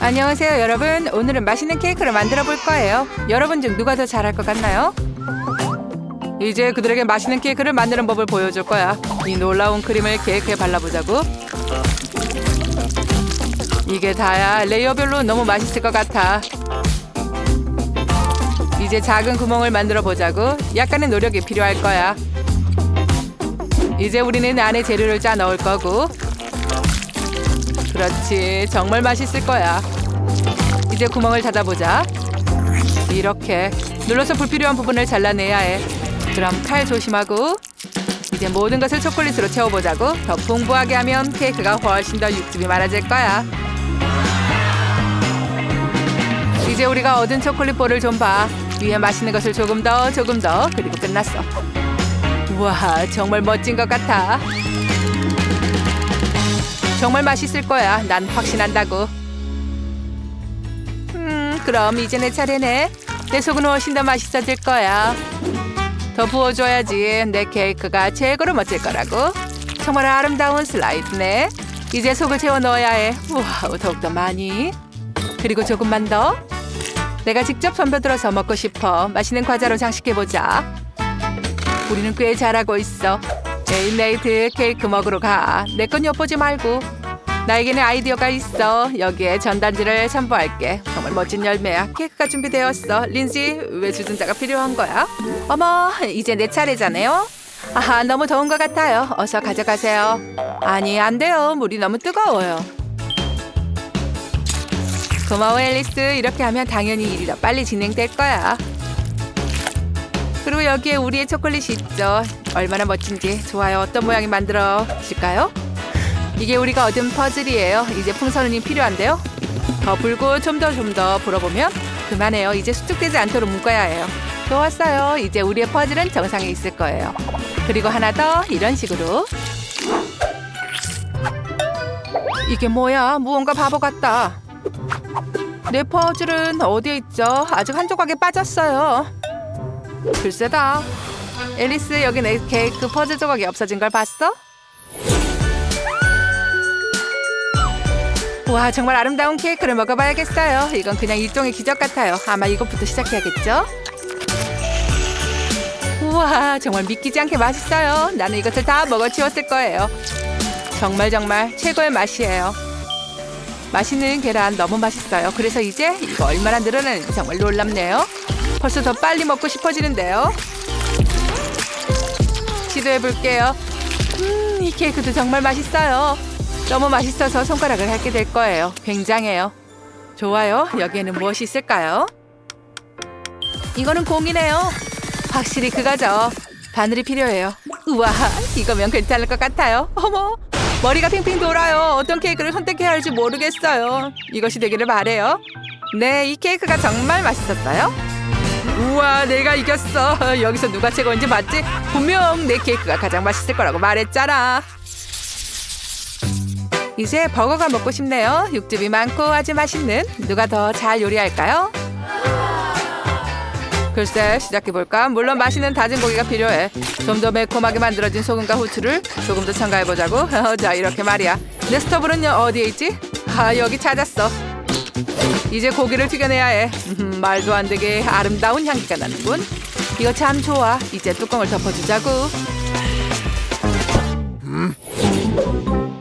안녕하세요 여러분. 오늘은 맛있는 케이크를 만들어 볼 거예요. 여러분 중 누가 더 잘할 것 같나요? 이제 그들에게 맛있는 케이크를 만드는 법을 보여줄 거야. 이 놀라운 크림을 케이크에 발라보자고. 이게 다야. 레이어별로 너무 맛있을 것 같아. 이제 작은 구멍을 만들어 보자고. 약간의 노력이 필요할 거야. 이제 우리는 안에 재료를 짜 넣을 거고 그렇지. 정말 맛있을 거야. 이제 구멍을 닫아보자. 이렇게. 눌러서 불필요한 부분을 잘라내야 해. 그럼 칼 조심하고 이제 모든 것을 초콜릿으로 채워보자고. 더 풍부하게 하면 케이크가 훨씬 더 육즙이 많아질 거야. 이제 우리가 얻은 초콜릿 볼을 좀 봐. 위에 맛있는 것을 조금 더 조금 더. 그리고 끝났어. 우와 정말 멋진 것 같아 정말 맛있을 거야. 난 확신한다고. 음, 그럼 이제 내 차례네. 내 속은 훨씬 더 맛있어질 거야. 더 부어줘야지. 내 케이크가 최고로 멋질 거라고. 정말 아름다운 슬라이드네. 이제 속을 채워 넣어야 해. 우와, 더욱더 많이. 그리고 조금만 더. 내가 직접 선배 들어서 먹고 싶어. 맛있는 과자로 장식해보자. 우리는 꽤 잘하고 있어. 네이트 케이크 먹으러 가. 내 건 엿보지 말고. 나에게는 아이디어가 있어. 여기에 전단지를 첨부할게. 정말 멋진 열매야. 케이크가 준비되었어. 린지, 왜 주전자가 필요한 거야? 어머, 이제 내 차례잖아요. 아하, 너무 더운 것 같아요. 어서 가져가세요. 아니, 안 돼요. 물이 너무 뜨거워요. 고마워, 앨리스. 이렇게 하면 당연히 일이 더 빨리 진행될 거야. 그리고 여기에 우리의 초콜릿이 있죠. 얼마나 멋진지 좋아요. 어떤 모양이 만들어질까요? 이게 우리가 얻은 퍼즐이에요. 이제 풍선이 필요한데요. 더 불고 좀 더 좀 더 불어보면 그만해요. 이제 수축되지 않도록 묶어야 해요. 좋았어요. 이제 우리의 퍼즐은 정상에 있을 거예요. 그리고 하나 더 이런 식으로. 이게 뭐야? 무언가 바보 같다. 내 퍼즐은 어디에 있죠? 아직 한 조각에 빠졌어요. 글쎄다. 앨리스 여기 내 케이크 퍼즐 조각이 없어진 걸 봤어? 와 정말 아름다운 케이크를 먹어봐야겠어요. 이건 그냥 일종의 기적 같아요. 아마 이것부터 시작해야겠죠? 우와 정말 믿기지 않게 맛있어요. 나는 이것을 다 먹어치웠을 거예요. 정말 정말 최고의 맛이에요. 맛있는 계란 너무 맛있어요. 그래서 이제 이거 얼마나 늘어나는지 정말 놀랍네요. 벌써 더 빨리 먹고 싶어지는데요. 시도해 볼게요. 음, 이 케이크도 정말 맛있어요. 너무 맛있어서 손가락을 핥게 될 거예요. 굉장해요. 좋아요. 여기에는 무엇이 있을까요? 이거는 공이네요. 확실히 그거죠. 바늘이 필요해요. 우와, 이거면 괜찮을 것 같아요. 어머, 머리가 핑핑 돌아요. 어떤 케이크를 선택해야 할지 모르겠어요. 이것이 되기를 바래요. 네, 이 케이크가 정말 맛있었어요. 우와 내가 이겼어 여기서 누가 최고인지 봤지? 분명 내 케이크가 가장 맛있을 거라고 말했잖아 이제 버거가 먹고 싶네요 육즙이 많고 아주 맛있는 누가 더 잘 요리할까요? 글쎄 시작해볼까? 물론 맛있는 다진 고기가 필요해 좀 더 매콤하게 만들어진 소금과 후추를 조금 더 첨가해보자고 자 이렇게 말이야 내 스토브는 어디에 있지? 아 여기 찾았어 이제 고기를 튀겨내야 해. 음, 말도 안 되게 아름다운 향기가 나는군. 이거 참 좋아. 이제 뚜껑을 덮어주자고.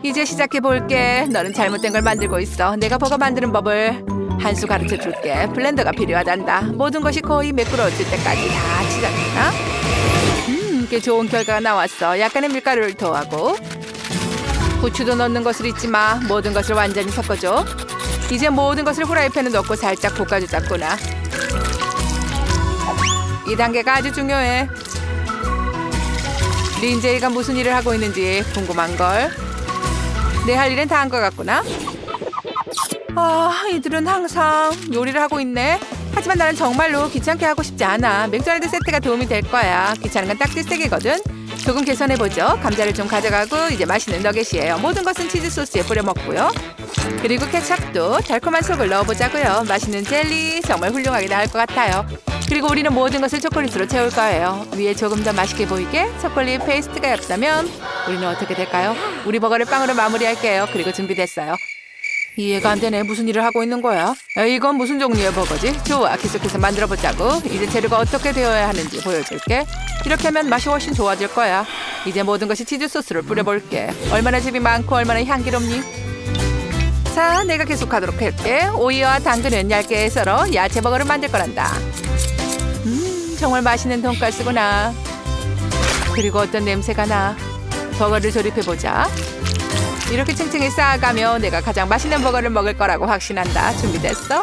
이제 시작해 볼게. 너는 잘못된 걸 만들고 있어. 내가 버거 만드는 법을 한 수 가르쳐 줄게. 블렌더가 필요하단다. 모든 것이 거의 매끄러워질 때까지 다 치닫는다. 음, 꽤 좋은 결과가 나왔어. 약간의 밀가루를 더하고 후추도 넣는 것을 잊지 마. 모든 것을 완전히 섞어줘. 이제 모든 것을 후라이팬에 넣고 살짝 볶아주자꾸나. 이 단계가 아주 중요해. 린제이가 무슨 일을 하고 있는지 궁금한 걸. 내 할 일은 다 한 것 같구나. 아, 이들은 항상 요리를 하고 있네. 하지만 나는 정말로 귀찮게 하고 싶지 않아. 맥도날드 세트가 도움이 될 거야. 귀찮은 건 딱지 세 개거든. 조금 계산해보죠. 감자를 좀 가져가고 이제 맛있는 너겟이에요. 모든 것은 치즈 소스에 뿌려 먹고요. 그리고 케첩도 달콤한 속을 넣어보자고요. 맛있는 젤리 정말 훌륭하게 나올 것 같아요. 그리고 우리는 모든 것을 초콜릿으로 채울 거예요. 위에 조금 더 맛있게 보이게 초콜릿 페이스트가 없다면 우리는 어떻게 될까요? 우리 버거를 빵으로 마무리할게요. 그리고 준비됐어요. 이해가 안 되네. 무슨 일을 하고 있는 거야? 아, 이건 무슨 종류의 버거지? 좋아, 계속해서 만들어보자고. 이제 재료가 어떻게 되어야 하는지 보여줄게. 이렇게 하면 맛이 훨씬 좋아질 거야. 이제 모든 것이 치즈 소스를 뿌려볼게. 얼마나 즙이 많고 얼마나 향기롭니? 자, 내가 계속하도록 할게. 오이와 당근은 얇게 썰어 야채 버거를 만들 거란다. 음, 정말 맛있는 돈가스구나. 그리고 어떤 냄새가 나. 버거를 조립해보자. 이렇게 층층이 쌓아가며 내가 가장 맛있는 버거를 먹을 거라고 확신한다. 준비됐어?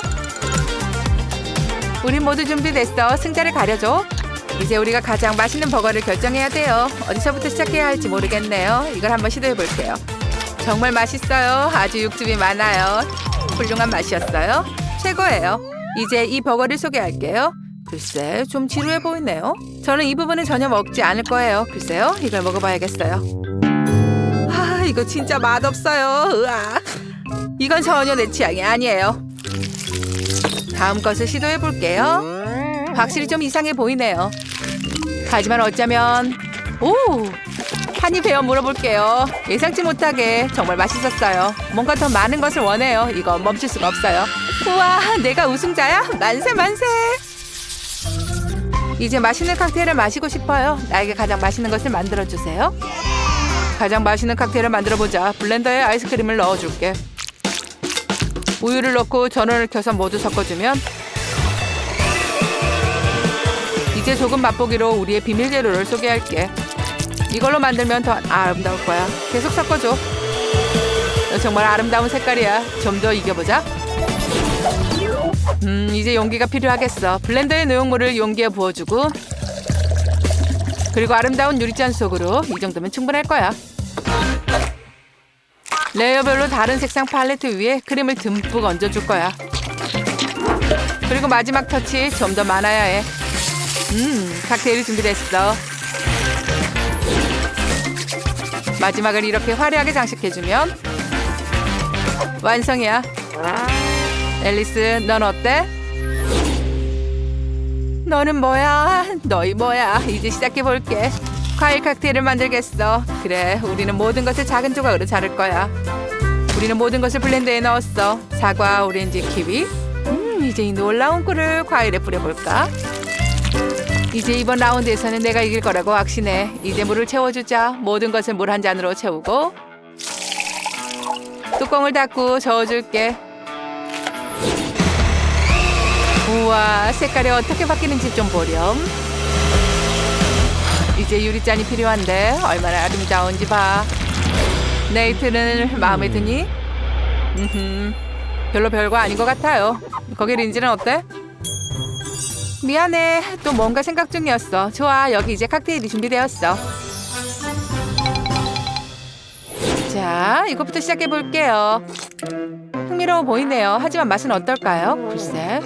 우리 모두 준비됐어. 승자를 가려줘. 이제 우리가 가장 맛있는 버거를 결정해야 돼요. 어디서부터 시작해야 할지 모르겠네요. 이걸 한번 시도해 볼게요. 정말 맛있어요. 아주 육즙이 많아요. 훌륭한 맛이었어요. 최고예요. 이제 이 버거를 소개할게요. 글쎄, 좀 지루해 보이네요. 저는 이 부분은 전혀 먹지 않을 거예요. 글쎄요, 이걸 먹어봐야겠어요. 아, 이거 진짜 맛없어요. 으아. 이건 전혀 내 취향이 아니에요. 다음 것을 시도해 볼게요. 확실히 좀 이상해 보이네요. 하지만 어쩌면 오! 한입 베어 물어볼게요. 예상치 못하게 정말 맛있었어요. 뭔가 더 많은 것을 원해요. 이거 멈출 수가 없어요. 우와, 내가 우승자야? 만세 만세! 이제 맛있는 칵테일을 마시고 싶어요. 나에게 가장 맛있는 것을 만들어 주세요. 가장 맛있는 칵테일을 만들어 보자. 블렌더에 아이스크림을 넣어 줄게. 우유를 넣고 전원을 켜서 모두 섞어주면 이제 조금 맛보기로 우리의 비밀 재료를 소개할게. 이걸로 만들면 더 아름다울 거야. 계속 섞어줘. 너 정말 아름다운 색깔이야. 좀 더 이겨보자. 음, 이제 용기가 필요하겠어. 블렌더의 내용물을 용기에 부어주고 그리고 아름다운 유리잔 속으로 이 정도면 충분할 거야. 레이어별로 다른 색상 팔레트 위에 크림을 듬뿍 얹어줄 거야. 그리고 마지막 터치 좀 더 많아야 해. 음, 칵테일이 준비됐어. 마지막을 이렇게 화려하게 장식해주면 완성이야. 앨리스, 넌 어때? 너는 뭐야? 너희 뭐야? 이제 시작해 볼게. 과일 칵테일을 만들겠어. 그래, 우리는 모든 것을 작은 조각으로 자를 거야. 우리는 모든 것을 블렌더에 넣었어. 사과, 오렌지, 키위. 음, 이제 이 놀라운 꿀을 과일에 뿌려볼까? 이제 이번 라운드에서는 내가 이길 거라고 확신해. 이제 물을 채워주자. 모든 것을 물 한 잔으로 채우고 뚜껑을 닫고 저어줄게. 우와, 색깔이 어떻게 바뀌는지 좀 보렴. 이제 유리잔이 필요한데 얼마나 아름다운지 봐. 네이트는 마음에 드니? 음, 별로 별거 아닌 것 같아요. 거기 린지는 어때? 미안해. 또 뭔가 생각 중이었어. 좋아, 여기 이제 칵테일이 준비되었어. 자, 이것부터 시작해 볼게요. 흥미로워 보이네요. 하지만 맛은 어떨까요? 글쎄.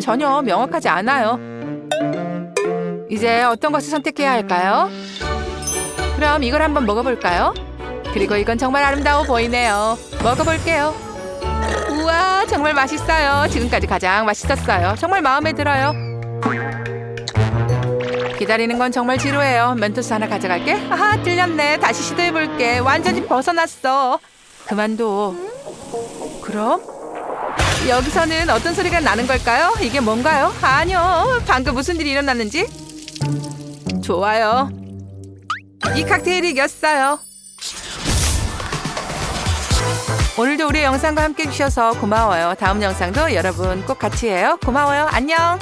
전혀 명확하지 않아요. 이제 어떤 것을 선택해야 할까요? 그럼 이걸 한번 먹어볼까요? 그리고 이건 정말 아름다워 보이네요. 먹어볼게요. 우와, 정말 맛있어요. 지금까지 가장 맛있었어요. 정말 마음에 들어요. 기다리는 건 정말 지루해요. 멘토스 하나 가져갈게. 아하, 틀렸네. 다시 시도해볼게. 완전히 벗어났어. 그만둬. 그럼? 여기서는 어떤 소리가 나는 걸까요? 이게 뭔가요? 아니요. 방금 무슨 일이 일어났는지? 좋아요. 이 칵테일이 이겼어요. 오늘도 우리 영상과 함께 해주셔서 고마워요. 다음 영상도 여러분 꼭 같이 해요. 고마워요. 안녕.